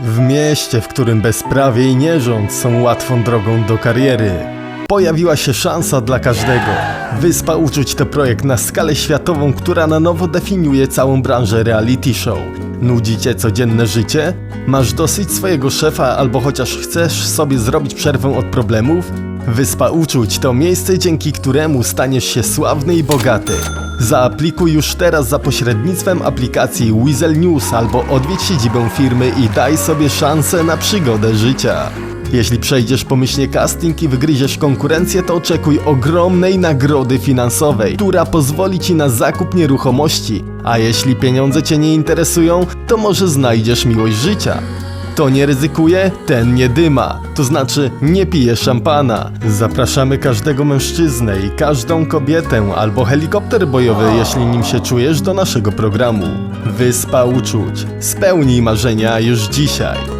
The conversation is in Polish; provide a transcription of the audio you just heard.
W mieście, w którym bezprawie i nierząd są łatwą drogą do kariery, pojawiła się szansa dla każdego. Wyspa Uczuć to projekt na skalę światową, która na nowo definiuje całą branżę reality show. Nudzi cię codzienne życie? Masz dosyć swojego szefa albo chociaż chcesz sobie zrobić przerwę od problemów? Wyspa Uczuć to miejsce, dzięki któremu staniesz się sławny i bogaty. Zaaplikuj już teraz za pośrednictwem aplikacji Weasel News albo odwiedź siedzibę firmy i daj sobie szansę na przygodę życia. Jeśli przejdziesz pomyślnie casting i wygryziesz konkurencję, to oczekuj ogromnej nagrody finansowej, która pozwoli ci na zakup nieruchomości. A jeśli pieniądze cię nie interesują, to może znajdziesz miłość życia. To nie ryzykuje, ten nie dyma, to znaczy nie pije szampana. Zapraszamy każdego mężczyznę i każdą kobietę albo helikopter bojowy, jeśli nim się czujesz, do naszego programu. Wyspa Uczuć. Spełnij marzenia już dzisiaj.